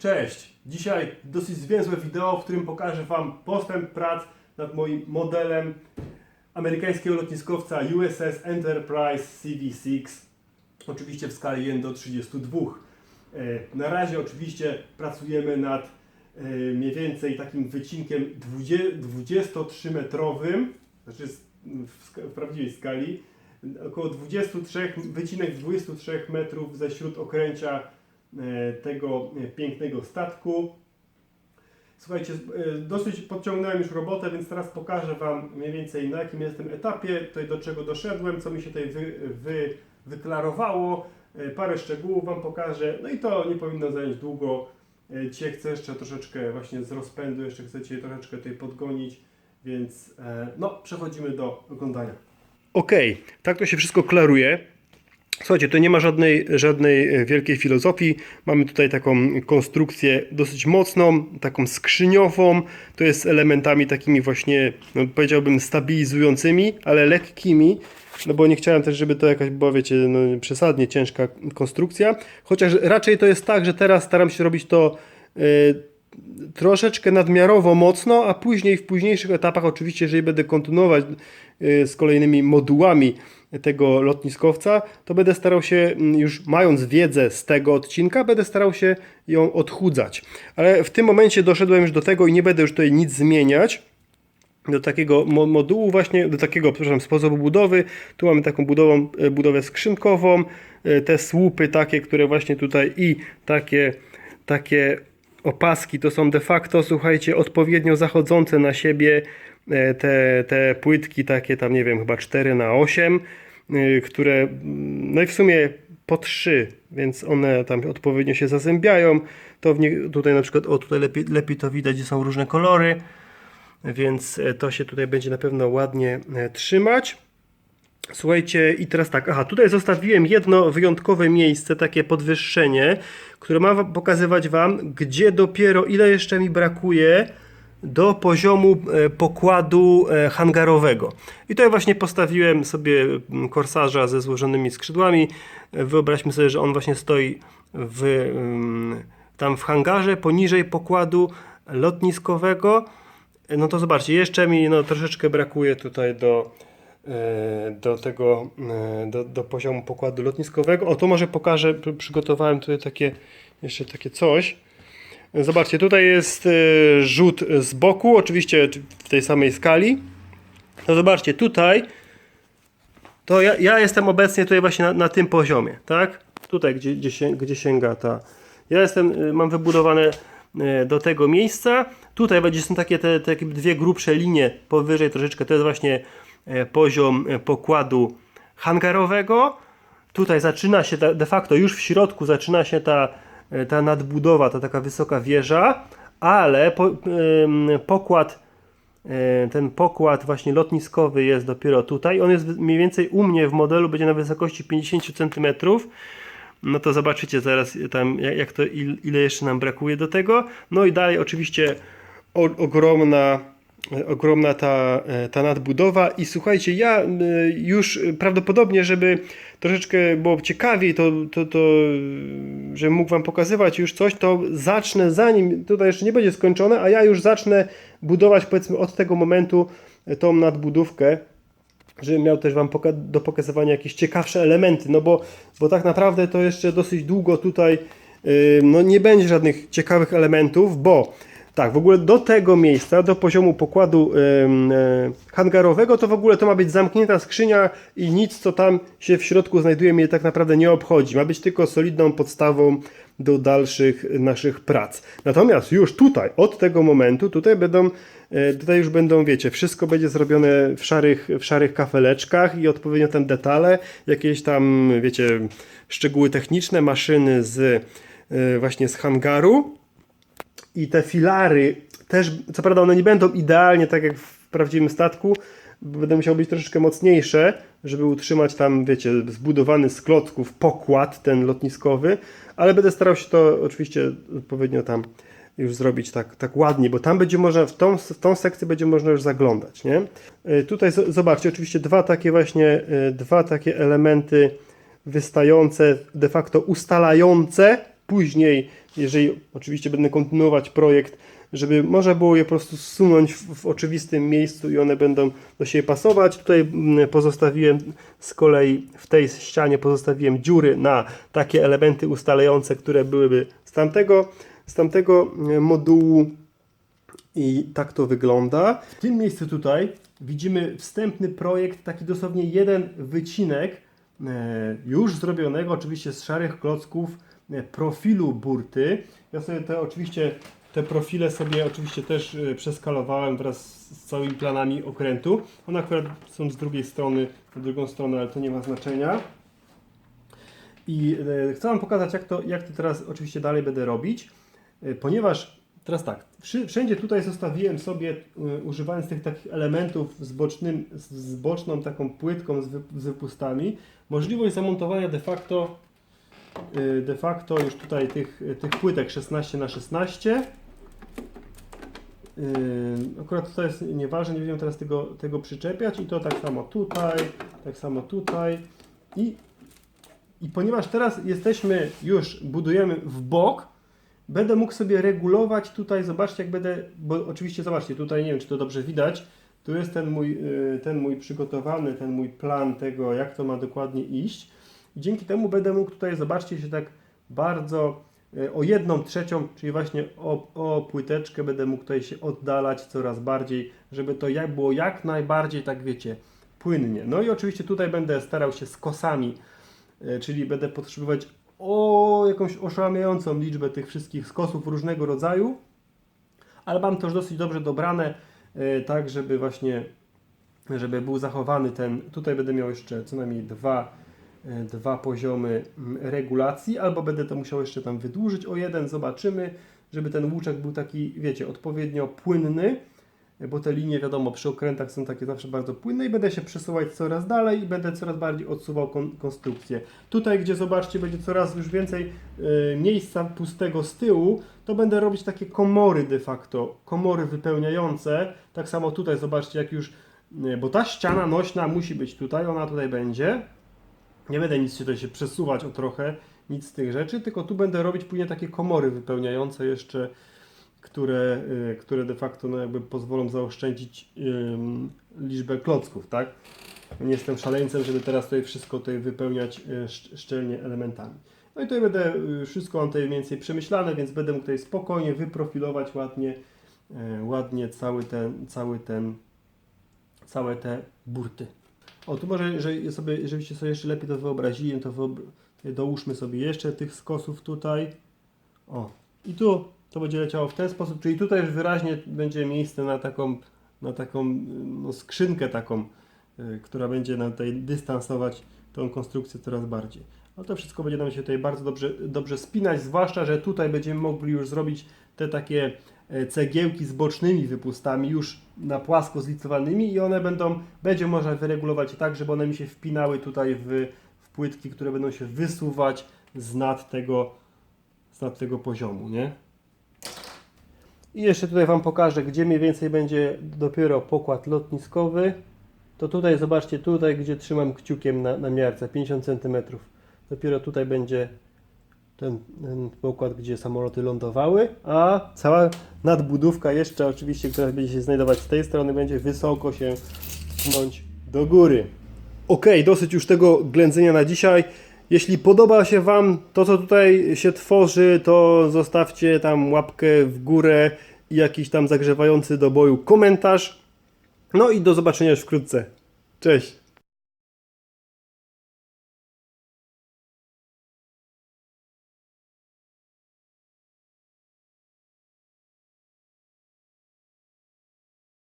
Cześć! Dzisiaj dosyć zwięzłe wideo, w którym pokażę Wam postęp prac nad moim modelem amerykańskiego lotniskowca USS Enterprise CV-6. Oczywiście w skali 1 do 32. E, Na razie oczywiście pracujemy nad e, mniej więcej takim wycinkiem 23-metrowym, znaczy w, prawdziwej skali, około 23, wycinek 23 metrów ze śródokręcia e, tego e, pięknego statku. Słuchajcie, e, dosyć podciągnąłem już robotę, więc teraz pokażę Wam mniej więcej na jakim jestem etapie, tutaj do czego doszedłem, co mi się tutaj wy, wy, wyklarowało. E, Parę szczegółów Wam pokażę, no i to nie powinno zająć długo. E, Dzisiaj chcę jeszcze troszeczkę właśnie z rozpędu, jeszcze chcecie troszeczkę tutaj podgonić, więc e, no, przechodzimy do oglądania. Okej, tak to się wszystko klaruje. Słuchajcie, to nie ma żadnej, żadnej e, wielkiej filozofii. Mamy tutaj taką konstrukcję dosyć mocną, taką skrzyniową. To jest elementami takimi właśnie, no powiedziałbym, stabilizującymi, ale lekkimi. No bo nie chciałem też, żeby to jakaś była, wiecie, no, przesadnie ciężka konstrukcja. Chociaż raczej to jest tak, że teraz staram się robić to e, troszeczkę nadmiarowo mocno, a później w późniejszych etapach, oczywiście, jeżeli będę kontynuować y, z kolejnymi modułami tego lotniskowca, to będę starał się, mm, już mając wiedzę z tego odcinka, będę starał się ją odchudzać. Ale w tym momencie doszedłem już do tego i nie będę już tutaj nic zmieniać do takiego mo- modułu właśnie, do takiego, przepraszam, sposobu budowy. Tu mamy taką budową, e, budowę skrzynkową, e, te słupy takie, które właśnie tutaj i takie, takie opaski to są de facto, słuchajcie, odpowiednio zachodzące na siebie e, te, te płytki takie tam, nie wiem, chyba 4 na 8 y, które, mm, no i w sumie po 3, więc one tam odpowiednio się zazębiają. To w nie, tutaj na przykład, o tutaj lepiej, lepiej to widać, gdzie są różne kolory więc e, to się tutaj będzie na pewno ładnie e, trzymać. Słuchajcie, i teraz tak, aha, tutaj zostawiłem jedno wyjątkowe miejsce, takie podwyższenie, które ma pokazywać Wam, gdzie dopiero, ile jeszcze mi brakuje do poziomu e, pokładu e, hangarowego. I tutaj właśnie postawiłem sobie mm, korsarza ze złożonymi skrzydłami. E, Wyobraźmy sobie, że on właśnie stoi w, ym, tam w hangarze, poniżej pokładu lotniskowego. No to zobaczcie, jeszcze mi no, troszeczkę brakuje tutaj do, do tego, e, do, do poziomu pokładu lotniskowego. O, to może pokażę, pr- przygotowałem tutaj takie, jeszcze takie coś. Zobaczcie, tutaj jest e, rzut z boku, oczywiście w tej samej skali. No zobaczcie, tutaj to ja, ja jestem obecnie tutaj właśnie na, na tym poziomie, tak? Tutaj, gdzie, gdzie, się, gdzie sięga ta. Ja jestem, mam wybudowane do tego miejsca. Tutaj będzie są takie te, te dwie grubsze linie powyżej troszeczkę. To jest właśnie e, poziom e, pokładu hangarowego. Tutaj zaczyna się de facto już w środku zaczyna się ta, e, ta nadbudowa, ta taka wysoka wieża, ale po, pokład E, ten pokład właśnie lotniskowy jest dopiero tutaj. On jest mniej więcej u mnie w modelu, będzie na wysokości 50 cm. No to zobaczycie zaraz tam jak to, il- ile jeszcze nam brakuje do tego. No i dalej oczywiście o, ogromna, e, ogromna ta, e, ta nadbudowa. I słuchajcie, ja e, już prawdopodobnie, żeby troszeczkę było ciekawiej, to, to, to żebym mógł Wam pokazywać już coś, to zacznę zanim, tutaj jeszcze nie będzie skończone, a ja już zacznę budować powiedzmy od tego momentu e, tą nadbudówkę, żebym miał też Wam poka- do pokazywania jakieś ciekawsze elementy, no bo, bo tak naprawdę to jeszcze dosyć długo tutaj no nie będzie żadnych ciekawych elementów, bo tak, w ogóle do tego miejsca, do poziomu pokładu e, hangarowego, to w ogóle to ma być zamknięta skrzynia i nic, co tam się w środku znajduje, mnie tak naprawdę nie obchodzi. Ma być tylko solidną podstawą do dalszych naszych prac. Natomiast już tutaj, od tego momentu, tutaj będą, e, tutaj już będą, wiecie, wszystko będzie zrobione w szarych, w szarych kafeleczkach i odpowiednio tam detale, jakieś tam, wiecie, szczegóły techniczne, maszyny z e, właśnie z hangaru. I te filary też, co prawda one nie będą idealnie tak jak w prawdziwym statku, będą musiały być troszeczkę mocniejsze, żeby utrzymać tam, wiecie, zbudowany z klocków pokład ten lotniskowy, ale będę starał się to oczywiście odpowiednio tam już zrobić tak, tak ładnie, bo tam będzie można, w tą, w tą sekcję będzie można już zaglądać, nie? Y, Tutaj zobaczcie, oczywiście dwa takie właśnie, y, dwa takie elementy wystające, de facto ustalające później, jeżeli oczywiście będę kontynuować projekt, żeby można było je po prostu zsunąć w, w oczywistym miejscu i one będą do siebie pasować. Tutaj mm, pozostawiłem z kolei w tej ścianie pozostawiłem dziury na takie elementy ustalające, które byłyby z tamtego, z tamtego e, modułu i tak to wygląda. W tym miejscu tutaj widzimy wstępny projekt, taki dosłownie jeden wycinek e, już zrobionego, oczywiście z szarych klocków profilu burty. Ja sobie te oczywiście te profile sobie oczywiście też e, przeskalowałem wraz z całymi planami okrętu. One akurat są z drugiej strony, na drugą stronę, ale to nie ma znaczenia. I e, chcę Wam pokazać, jak to, jak to teraz oczywiście dalej będę robić, e, ponieważ teraz tak, wszędzie tutaj zostawiłem sobie, e, używając tych takich elementów z, bocznym, z- boczną taką płytką z, wy, z wypustami, możliwość zamontowania de facto, e, de facto już tutaj tych, tych płytek 16 na 16 Yy, Akurat to jest nieważne, nie będziemy teraz tego, tego przyczepiać i to tak samo tutaj, tak samo tutaj. I, i ponieważ teraz jesteśmy już, budujemy w bok, będę mógł sobie regulować tutaj, zobaczcie jak będę, bo oczywiście zobaczcie, tutaj nie wiem czy to dobrze widać, tu jest ten mój, yy, ten mój przygotowany, ten mój plan tego jak to ma dokładnie iść i dzięki temu będę mógł tutaj, zobaczcie się tak bardzo e, o jedną trzecią, czyli właśnie o, o płyteczkę będę mógł tutaj się oddalać coraz bardziej, żeby to jak było jak najbardziej, tak wiecie, płynnie. No i oczywiście tutaj będę starał się z kosami, e, czyli będę potrzebować o jakąś oszałamiającą liczbę tych wszystkich skosów różnego rodzaju, ale mam to już dosyć dobrze dobrane, e, tak żeby właśnie, żeby był zachowany ten, tutaj będę miał jeszcze co najmniej dwa dwa poziomy mm, regulacji, albo będę to musiał jeszcze tam wydłużyć o jeden, zobaczymy, żeby ten łuczek był taki, wiecie, odpowiednio płynny, e, bo te linie, wiadomo, przy okrętach są takie zawsze bardzo płynne i będę się przesuwać coraz dalej i będę coraz bardziej odsuwał kon konstrukcję. Tutaj, gdzie zobaczcie, będzie coraz już więcej e, miejsca pustego z tyłu, to będę robić takie komory de facto, komory wypełniające. Tak samo tutaj, zobaczcie, jak już, e, bo ta ściana nośna musi być tutaj, ona tutaj będzie. Nie będę nic tutaj się przesuwać o trochę, nic z tych rzeczy, tylko tu będę robić później takie komory wypełniające jeszcze, które, y, które de facto no jakby pozwolą zaoszczędzić liczbę klocków, tak? Nie jestem szaleńcem, żeby teraz tutaj wszystko tutaj wypełniać y, szcz- szczelnie elementami. No i tutaj będę, y, wszystko mam tutaj mniej więcej przemyślane, więc będę mógł tutaj spokojnie wyprofilować ładnie, ładnie cały ten, cały ten, całe te burty. O, tu może, że sobie, żebyście sobie jeszcze lepiej to wyobrazili, to wyobr- dołóżmy sobie jeszcze tych skosów tutaj. O, i tu to będzie leciało w ten sposób, czyli tutaj już wyraźnie będzie miejsce na taką, na taką no, skrzynkę taką, y, która będzie nam tutaj dystansować tą konstrukcję coraz bardziej. No to wszystko będzie nam się tutaj bardzo dobrze, dobrze spinać, zwłaszcza, że tutaj będziemy mogli już zrobić te takie e, cegiełki z bocznymi wypustami już na płasko zlicowanymi i one będą, będzie można wyregulować tak, żeby one mi się wpinały tutaj w, w płytki, które będą się wysuwać z nad tego, z nad tego poziomu, nie? I jeszcze tutaj Wam pokażę, gdzie mniej więcej będzie dopiero pokład lotniskowy. To tutaj, zobaczcie, tutaj, gdzie trzymam kciukiem na, na miarce, 50 cm. Dopiero tutaj będzie ten, ten pokład, gdzie samoloty lądowały, a cała nadbudówka jeszcze oczywiście, która będzie się znajdować z tej strony, będzie wysoko się pchnąć do góry. Ok, dosyć już tego ględzenia na dzisiaj. Jeśli podoba się Wam to, co tutaj się tworzy, to zostawcie tam łapkę w górę i jakiś tam zagrzewający do boju komentarz. No i do zobaczenia już wkrótce. Cześć!